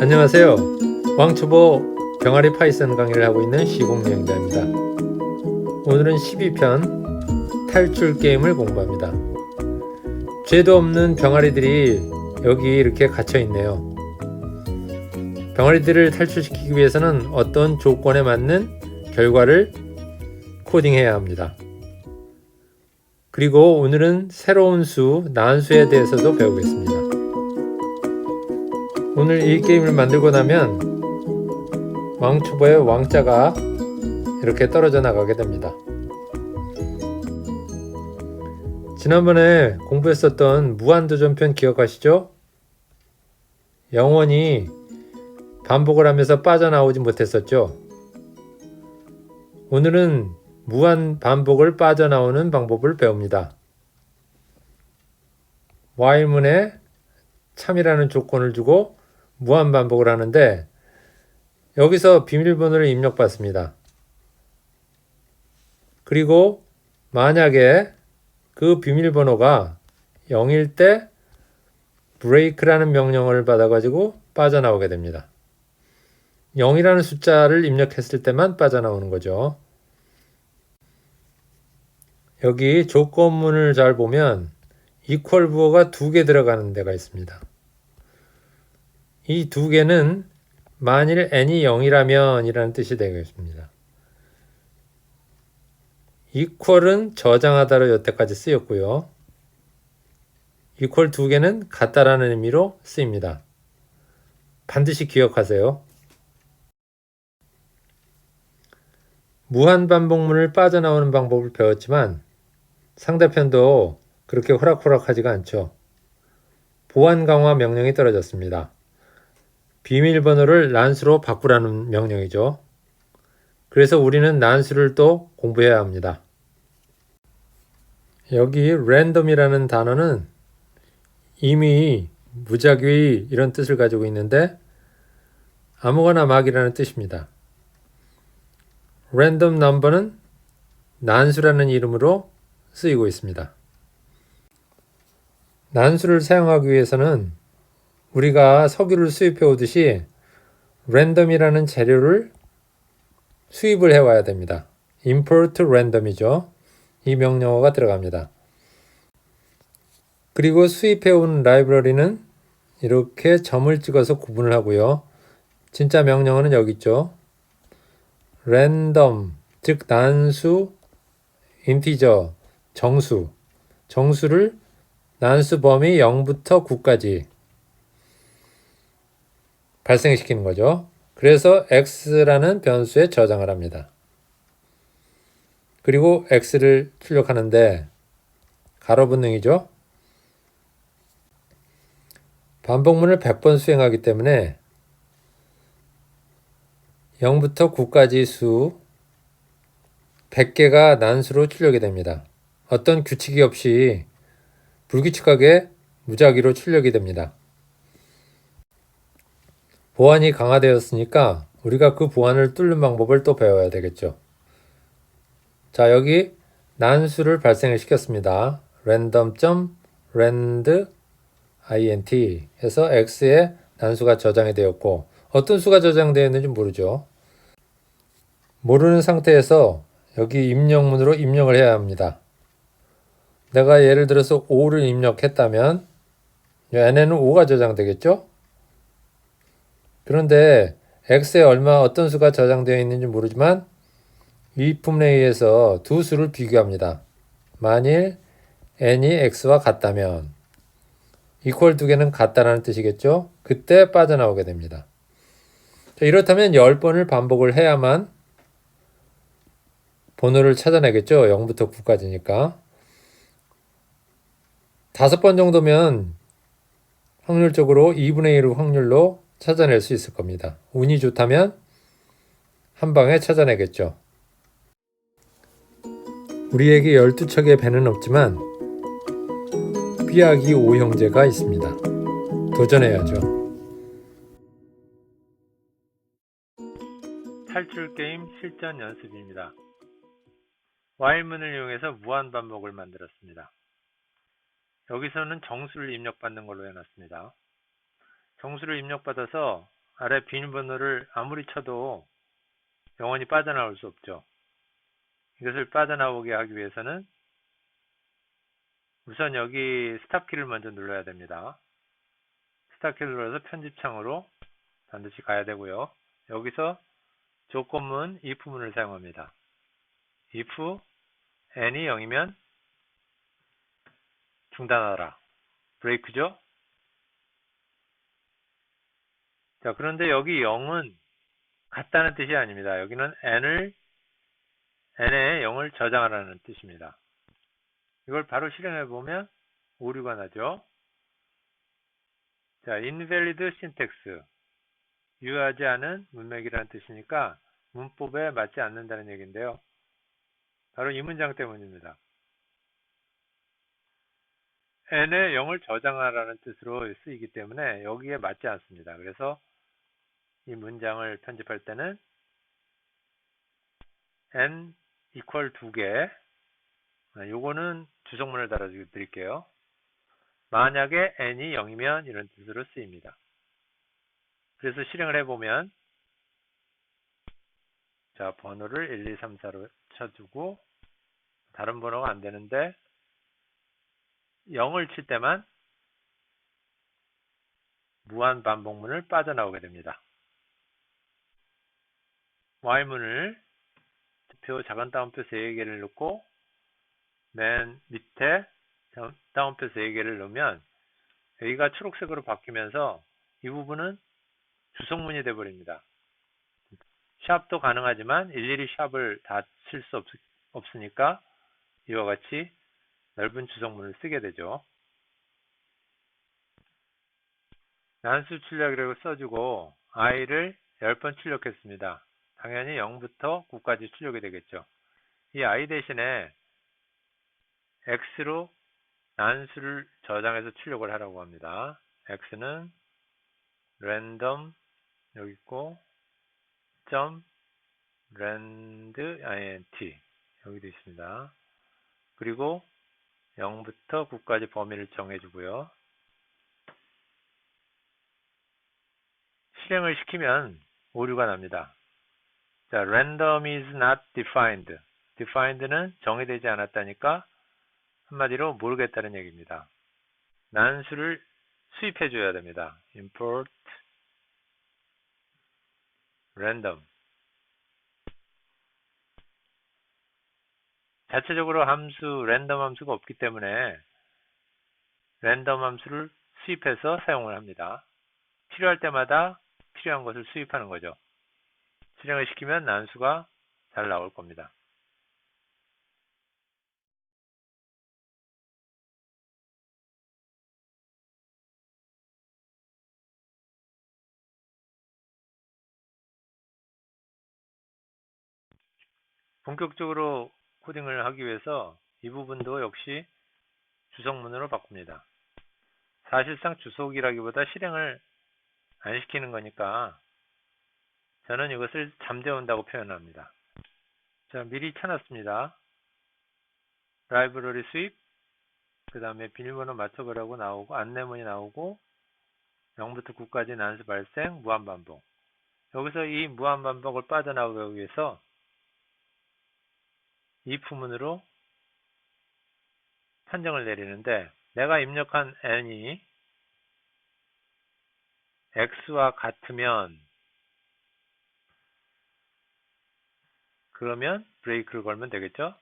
안녕하세요. 왕초보 병아리 파이썬 강의를 하고 있는 시공여행자입니다. 오늘은 12편 탈출 게임을 공부합니다. 죄도 없는 병아리들이 여기 이렇게 갇혀 있네요. 병아리들을 탈출시키기 위해서는 어떤 조건에 맞는 결과를 코딩해야 합니다. 그리고 오늘은 새로운 수, 난수에 대해서도 배우겠습니다. 오늘 이 게임을 만들고 나면 왕초보의 왕자가 이렇게 떨어져 나가게 됩니다. 지난번에 공부했었던 무한도전편 기억하시죠? 영원히 반복을 하면서 빠져나오지 못했었죠? 오늘은 무한 반복을 빠져나오는 방법을 배웁니다. while문에 참이라는 조건을 주고 무한 반복을 하는데 여기서 비밀번호를 입력받습니다. 그리고 만약에 그 비밀번호가 0일 때 break라는 명령어를 받아가지고 빠져나오게 됩니다. 0이라는 숫자를 입력했을 때만 빠져나오는 거죠. 여기 조건문을 잘 보면 equal 부호가 두 개 들어가는 데가 있습니다. 이 두 개는 만일 n이 0이라면 이라는 뜻이 되겠습니다. equal은 저장하다로 여태까지 쓰였고요. equal 두 개는 같다라는 의미로 쓰입니다. 반드시 기억하세요. 무한 반복문을 빠져나오는 방법을 배웠지만 상대편도 그렇게 호락호락하지가 않죠. 보안 강화 명령이 떨어졌습니다. 비밀번호를 난수로 바꾸라는 명령이죠. 그래서 우리는 난수를 또 공부해야 합니다. 여기 랜덤이라는 단어는 이미 무작위 이런 뜻을 가지고 있는데 아무거나 막이라는 뜻입니다. 랜덤 넘버는 난수라는 이름으로 쓰이고 있습니다. 난수를 사용하기 위해서는 우리가 석유를 수입해 오듯이 랜덤이라는 재료를 수입을 해 와야 됩니다. import random이죠. 이 명령어가 들어갑니다. 그리고 수입해 온 라이브러리는 이렇게 점을 찍어서 구분을 하고요. 진짜 명령어는 여기 있죠. random 즉 난수 인티저 정수 정수를 난수 범위 0부터 9까지 발생시키는 거죠. 그래서 x라는 변수에 저장을 합니다. 그리고 x를 출력하는데 가로 분능이죠. 반복문을 100번 수행하기 때문에 0부터 9까지 수 100개가 난수로 출력이 됩니다. 어떤 규칙이 없이 불규칙하게 무작위로 출력이 됩니다. 보안이 강화되었으니까 우리가 그 보안을 뚫는 방법을 또 배워야 되겠죠. 자, 여기 난수를 발생을 시켰습니다. random.rand int 해서 x에 난수가 저장이 되었고 어떤 수가 저장되어 있는지 모르죠. 모르는 상태에서 여기 입력문으로 입력을 해야 합니다. 내가 예를 들어서 5를 입력했다면 n에는 5가 저장되겠죠? 그런데 x에 얼마 어떤 수가 저장되어 있는지 모르지만 이품에 의해서 두 수를 비교합니다. 만일 n이 x와 같다면 equal 두 개는 같다라는 뜻이겠죠? 그때 빠져나오게 됩니다. 자, 이렇다면 10번을 반복을 해야만 번호를 찾아내겠죠? 0부터 9까지니까. 다섯 번 정도면 확률적으로 2분의 1 확률로 찾아낼 수 있을 겁니다. 운이 좋다면 한 방에 찾아내겠죠. 우리에게 12척의 배는 없지만 삐약이 5형제가 있습니다. 도전해야죠. 탈출 게임 실전 연습입니다. while문을 이용해서 무한 반복을 만들었습니다. 여기서는 정수를 입력받는 걸로 해놨습니다. 정수를 입력받아서 아래 비밀번호를 아무리 쳐도 영원히 빠져나올 수 없죠. 이것을 빠져나오게 하기 위해서는 우선 여기 스탑키를 먼저 눌러야 됩니다. 스탑키를 눌러서 편집창으로 반드시 가야 되고요. 여기서 조건문 if문을 사용합니다. if n이 0이면 중단하라. 브레이크죠? 자, 그런데 여기 0은 같다는 뜻이 아닙니다. 여기는 n을 n에 0을 저장하라는 뜻입니다. 이걸 바로 실행해 보면 오류가 나죠. 자, invalid syntax 유효하지 않은 문맥이라는 뜻이니까 문법에 맞지 않는다는 얘기인데요. 바로 이 문장 때문입니다. n에 0을 저장하라는 뜻으로 쓰이기 때문에 여기에 맞지 않습니다. 그래서 이 문장을 편집할 때는 n equal 2개 요거는 주석문을 달아 드릴게요. 만약에 n이 0이면 이런 뜻으로 쓰입니다. 그래서 실행을 해보면 자 번호를 1, 2, 3, 4로 쳐주고 다른 번호가 안 되는데 0을 칠 때만 무한 반복문을 빠져나오게 됩니다. Y문을 표 작은 따옴표 3개를 넣고 맨 밑에 다운표 3개를 넣으면 여기가 초록색으로 바뀌면서 이 부분은 주석문이 되어버립니다. 샵도 가능하지만 일일이 샵을 다 칠 수 없으니까 이와 같이 넓은 주석문을 쓰게 되죠. 난수 출력이라고 써주고 i를 10번 출력했습니다. 당연히 0부터 9까지 출력이 되겠죠. 이 i 대신에 x로 난수를 저장해서 출력을 하라고 합니다. x는 random 여기 있고 점 rand int 여기도 있습니다. 그리고 0부터 9까지 범위를 정해주고요. 실행을 시키면 오류가 납니다. 자, random is not defined. defined는 정의되지 않았다니까 한마디로 모르겠다는 얘기입니다. 난수를 수입해 줘야 됩니다. import random 자체적으로 함수 랜덤 함수가 없기 때문에 랜덤 함수를 수입해서 사용을 합니다. 필요할 때마다 필요한 것을 수입하는 거죠. 실행을 시키면 난수가 잘 나올 겁니다. 본격적으로 코딩을 하기 위해서 이 부분도 역시 주석문으로 바꿉니다. 사실상 주석이라기보다 실행을 안 시키는 거니까 저는 이것을 잠재운다고 표현합니다. 자, 미리 쳐놨습니다. 라이브러리 수입, 그 다음에 비밀번호 맞춰보라고 나오고, 안내문이 나오고, 0부터 9까지 난수 발생, 무한반복. 여기서 이 무한반복을 빠져나오기 위해서 if문으로 판정을 내리는데 내가 입력한 n이 x와 같으면 그러면 브레이크를 걸면 되겠죠?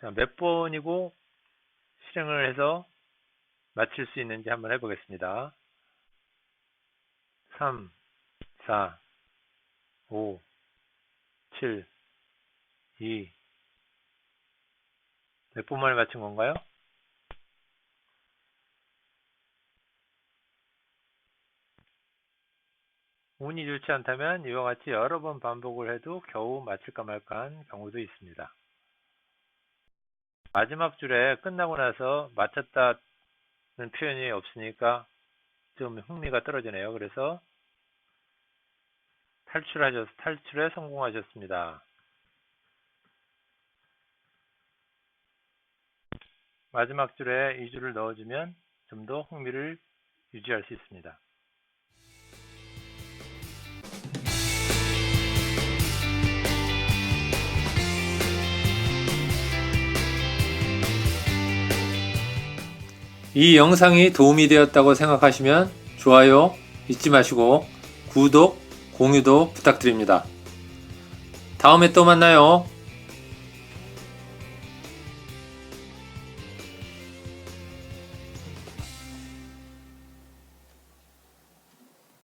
자, 몇 번이고 실행을 해서 마칠 수 있는지 한번 해보겠습니다. 3, 4, 5, 7, 2. 몇 번 만에 맞춘 건가요? 운이 좋지 않다면 이와 같이 여러 번 반복을 해도 겨우 맞힐까 말까 한 경우도 있습니다. 마지막 줄에 끝나고 나서 맞췄다는 표현이 없으니까 좀 흥미가 떨어지네요. 그래서 탈출하셨, 탈출에 성공하셨습니다. 마지막 줄에 이 줄을 넣어주면 좀 더 흥미를 유지할 수 있습니다. 이 영상이 도움이 되었다고 생각하시면 좋아요 잊지 마시고 구독, 공유도 부탁드립니다. 다음에 또 만나요.